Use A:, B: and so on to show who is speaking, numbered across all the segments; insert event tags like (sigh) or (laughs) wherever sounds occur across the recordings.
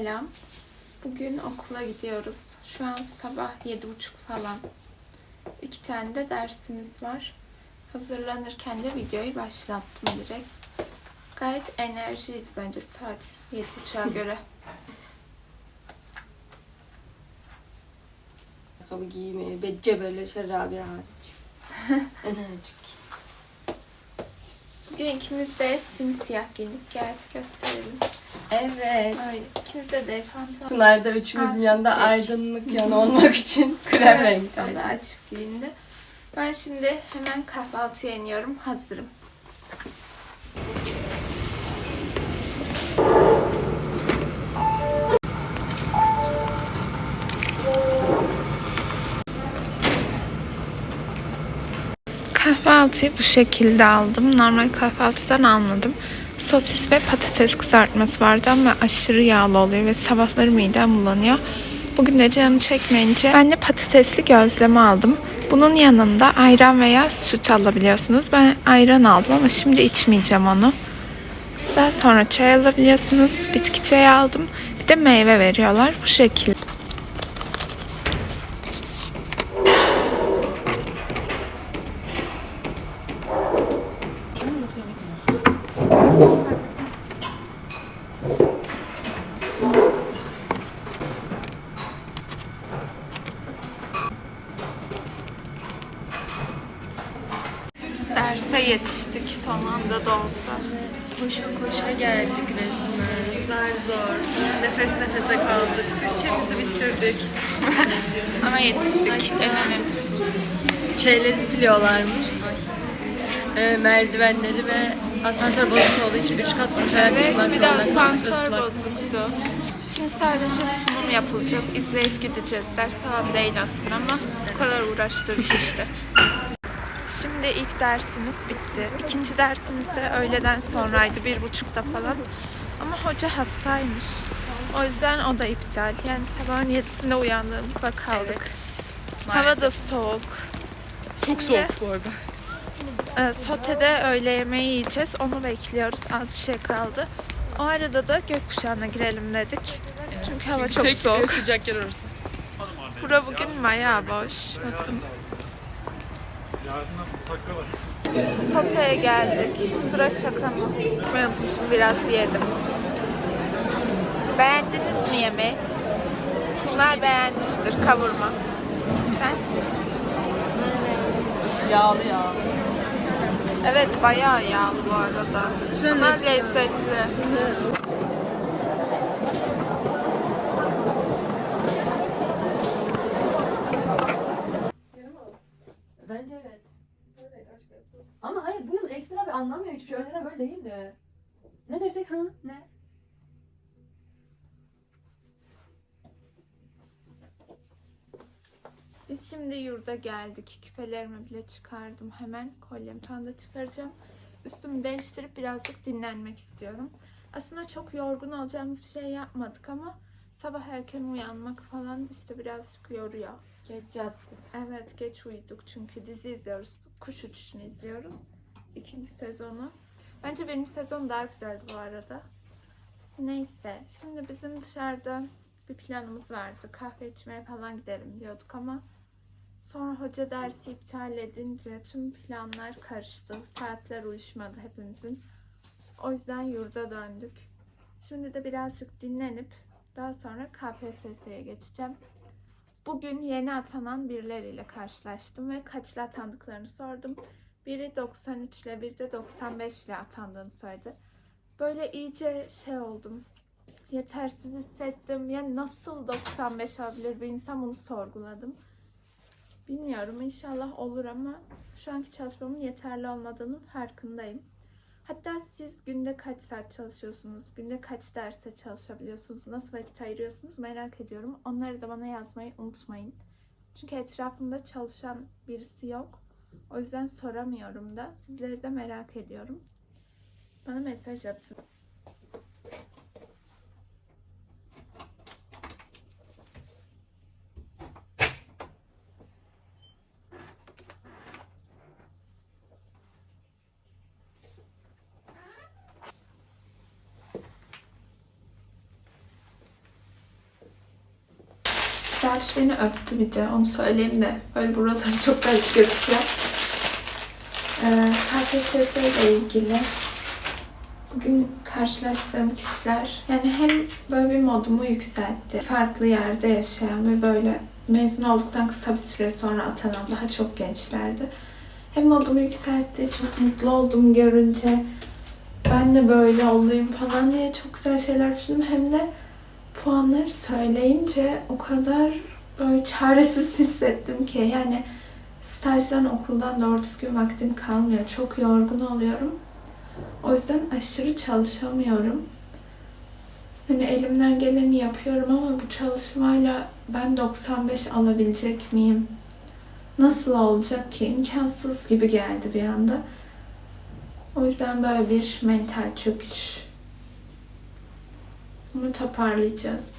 A: selam. Bugün okula gidiyoruz. Şu an sabah yedi buçuk falan. İki tane de dersimiz var. Hazırlanırken de videoyu başlattım direkt. Gayet enerjiyiz bence saat yedi buçuğa göre.
B: Ayakkabı giymeye ve cebelleşe Rabia hariç. (laughs) Enerjik.
A: Bugün ikimiz de simsiyah giyindik. Gel gösterelim.
B: Evet.
A: Öyle. İkimiz de.
B: Pınar da üçümüzün yanında
A: çek.
B: aydınlık yan olmak için (laughs) krem renk.
A: O da açık giyindi. Ben şimdi hemen kahvaltıya iniyorum. Hazırım. Kahvaltıyı bu şekilde aldım. Normal kahvaltıdan almadım. Sosis ve patates kızartması vardı ama aşırı yağlı oluyor ve sabahları midem bulanıyor. Bugün de canım çekmeyince ben de patatesli gözleme aldım. Bunun yanında ayran veya süt alabiliyorsunuz. Ben ayran aldım ama şimdi içmeyeceğim onu. Daha sonra çay alabiliyorsunuz. Bitki çayı aldım. Bir de meyve veriyorlar bu şekilde. Derse yetiştik son anda da olsa.
B: Koşa koşa geldik resmen. Zar zor. Nefes nefese kaldık. Şişemizi bitirdik. (laughs)
A: Ama yetiştik. En önemlisi.
B: Şeyleri siliyorlarmış. Ee, merdivenleri ve asansör bozuk olduğu için üç kat aşağıya
A: Evet
B: çıkmak
A: bir de
B: zorunda kaldık.
A: asansör
B: Islak.
A: bozuldu. Şimdi sadece sunum yapılacak. izleyip gideceğiz. Ders falan değil aslında ama bu kadar uğraştırıcı işte. Şimdi ilk dersimiz bitti. İkinci dersimiz de öğleden sonraydı. Bir buçukta falan. Ama hoca hastaymış. O yüzden o da iptal. Yani sabahın yedisinde uyandığımızda kaldık. Hava da soğuk.
B: Çok
A: Şimdi,
B: soğuk bu arada.
A: e, Sote'de öğle yemeği yiyeceğiz. Onu bekliyoruz. Az bir şey kaldı. O arada da gökkuşağına girelim dedik. Çünkü hava çok
B: Tek
A: soğuk.
B: sıcak yer orası.
A: Bura bugün bayağı boş. Bakın. Sote'ye geldik. Sıra şakamız. Ben unutmuşum biraz yedim. Beğendiniz mi yemeği? Bunlar beğenmiştir kavurma. Sen?
B: Yağlı yağlı.
A: Evet bayağı yağlı bu arada. Ama lezzetli.
C: Bence evet. Ama hayır bu yıl ekstra bir anlamıyor hiçbir şey. Önceden böyle değildi. Ne dersek ha ne?
A: Biz şimdi yurda geldik. Küpelerimi bile çıkardım hemen. Kolyemi falan da çıkaracağım. Üstümü değiştirip birazcık dinlenmek istiyorum. Aslında çok yorgun olacağımız bir şey yapmadık ama sabah erken uyanmak falan işte birazcık yoruyor.
C: Geç yattık.
A: Evet geç uyuduk çünkü dizi izliyoruz. Kuş uçuşunu izliyoruz. İkinci sezonu. Bence birinci sezon daha güzeldi bu arada. Neyse. Şimdi bizim dışarıda bir planımız vardı. Kahve içmeye falan gidelim diyorduk ama sonra hoca dersi iptal edince tüm planlar karıştı. Saatler uyuşmadı hepimizin. O yüzden yurda döndük. Şimdi de birazcık dinlenip daha sonra KPSS'ye geçeceğim. Bugün yeni atanan birileriyle karşılaştım ve kaçlı atandıklarını sordum. Biri 93 ile biri de 95 ile atandığını söyledi. Böyle iyice şey oldum. Yetersiz hissettim. Ya nasıl 95 alabilir bir insan bunu sorguladım. Bilmiyorum inşallah olur ama şu anki çalışmamın yeterli olmadığının farkındayım. Hatta siz günde kaç saat çalışıyorsunuz? Günde kaç derse çalışabiliyorsunuz? Nasıl vakit ayırıyorsunuz? Merak ediyorum. Onları da bana yazmayı unutmayın. Çünkü etrafımda çalışan birisi yok. O yüzden soramıyorum da. Sizleri de merak ediyorum. Bana mesaj atın. Selfish beni öptü bir de onu söyleyeyim de böyle buraları çok belki gözüküyor. Ee, KPSS ile ilgili bugün karşılaştığım kişiler yani hem böyle bir modumu yükseltti. Farklı yerde yaşayan ve böyle mezun olduktan kısa bir süre sonra atanan daha çok gençlerdi. Hem modumu yükseltti, çok mutlu oldum görünce. Ben de böyle olayım falan diye çok güzel şeyler düşündüm. Hem de puanları söyleyince o kadar böyle çaresiz hissettim ki. Yani stajdan okuldan doğru düzgün vaktim kalmıyor. Çok yorgun oluyorum. O yüzden aşırı çalışamıyorum. Hani elimden geleni yapıyorum ama bu çalışmayla ben 95 alabilecek miyim? Nasıl olacak ki? İmkansız gibi geldi bir anda. O yüzden böyle bir mental çöküş. Bunu toparlayacağız.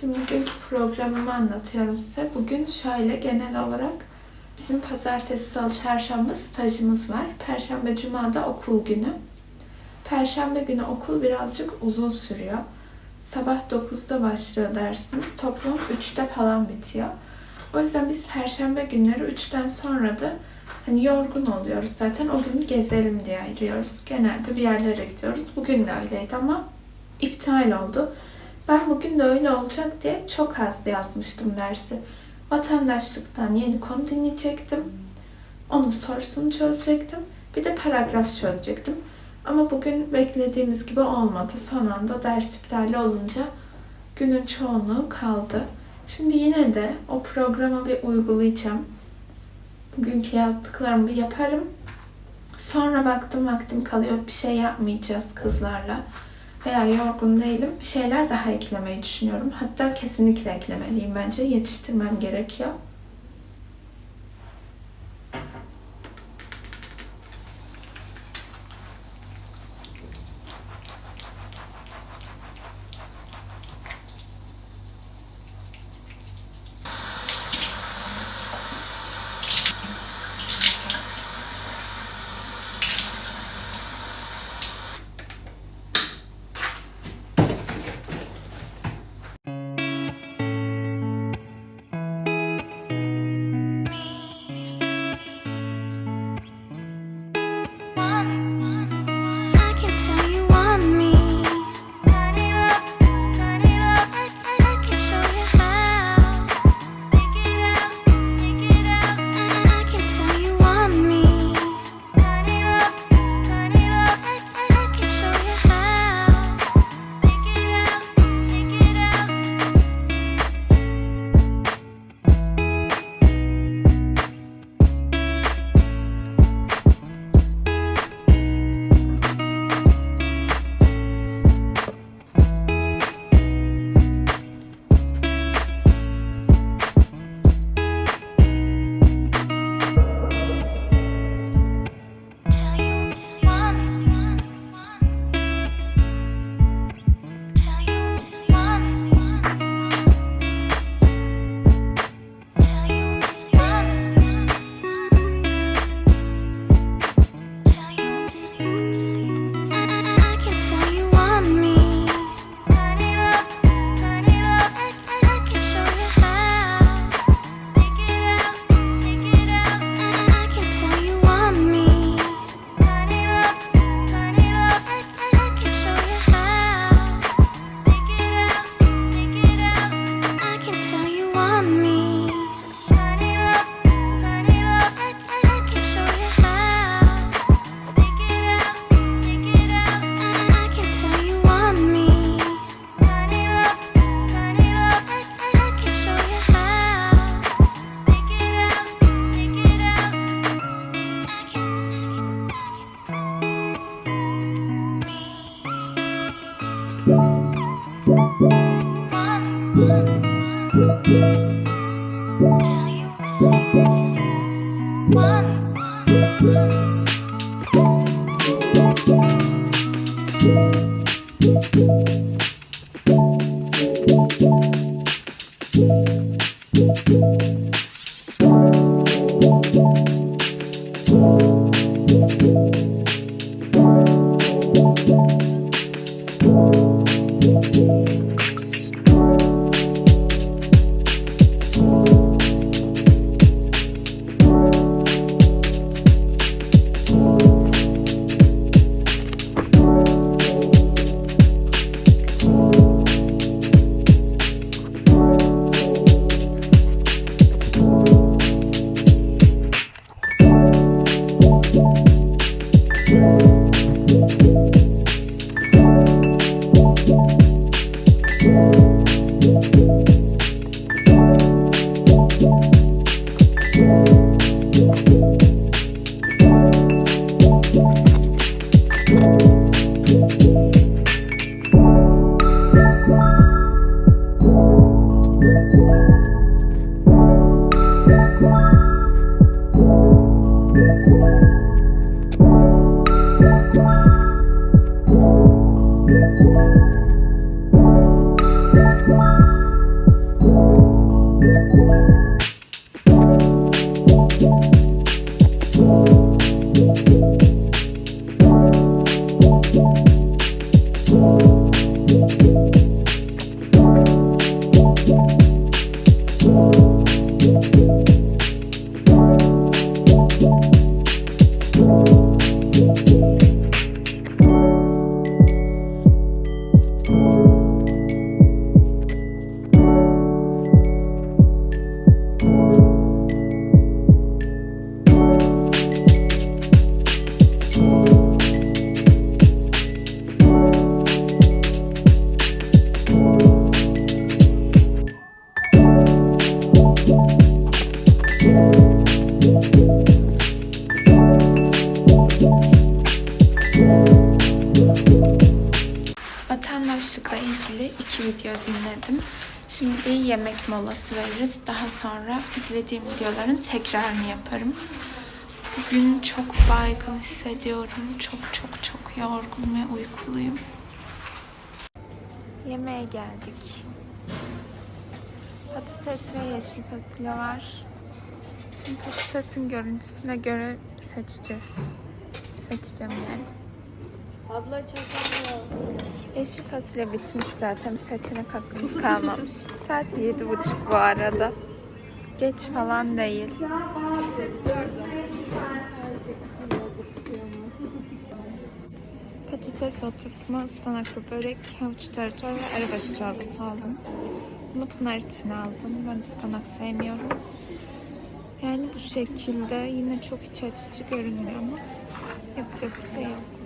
A: Şimdi bugünkü programımı anlatıyorum size. Bugün şöyle genel olarak bizim pazartesi, salı, çarşamba stajımız var. Perşembe, cuma da okul günü. Perşembe günü okul birazcık uzun sürüyor. Sabah 9'da başlıyor dersimiz. Toplam 3'te falan bitiyor. O yüzden biz perşembe günleri 3'ten sonra da hani yorgun oluyoruz zaten. O günü gezelim diye ayırıyoruz. Genelde bir yerlere gidiyoruz. Bugün de öyleydi ama iptal oldu. Ben bugün de öyle olacak diye çok az yazmıştım dersi. Vatandaşlıktan yeni konu dinleyecektim. Onun sorusunu çözecektim. Bir de paragraf çözecektim. Ama bugün beklediğimiz gibi olmadı. Son anda ders iptal olunca günün çoğunluğu kaldı. Şimdi yine de o programı bir uygulayacağım. Bugünkü yazdıklarımı yaparım. Sonra baktım vaktim kalıyor. Bir şey yapmayacağız kızlarla. Veya yorgun değilim. Bir şeyler daha eklemeyi düşünüyorum. Hatta kesinlikle eklemeliyim bence. Yetiştirmem gerekiyor. Vatandaşlıkla ilgili iki video dinledim. Şimdi bir yemek molası veririz. Daha sonra izlediğim videoların tekrarını yaparım. Bugün çok baygın hissediyorum. Çok çok çok yorgun ve uykuluyum. Yemeğe geldik. Patates ve yeşil fasulye var. Şimdi patatesin görüntüsüne göre seçeceğiz. Seçeceğim yani.
B: Abla çakalıyor.
A: Yeşil fasulye bitmiş zaten. Bir seçenek hakkımız kalmamış. (laughs) Saat yedi buçuk bu arada. Geç falan değil. Patates oturtma, ıspanaklı börek, havuç tarator ve arabaşı çorbası aldım. Bunu Pınar için aldım. Ben ıspanak sevmiyorum. Yani bu şekilde yine çok iç açıcı görünmüyor ama yapacak bir şey yok.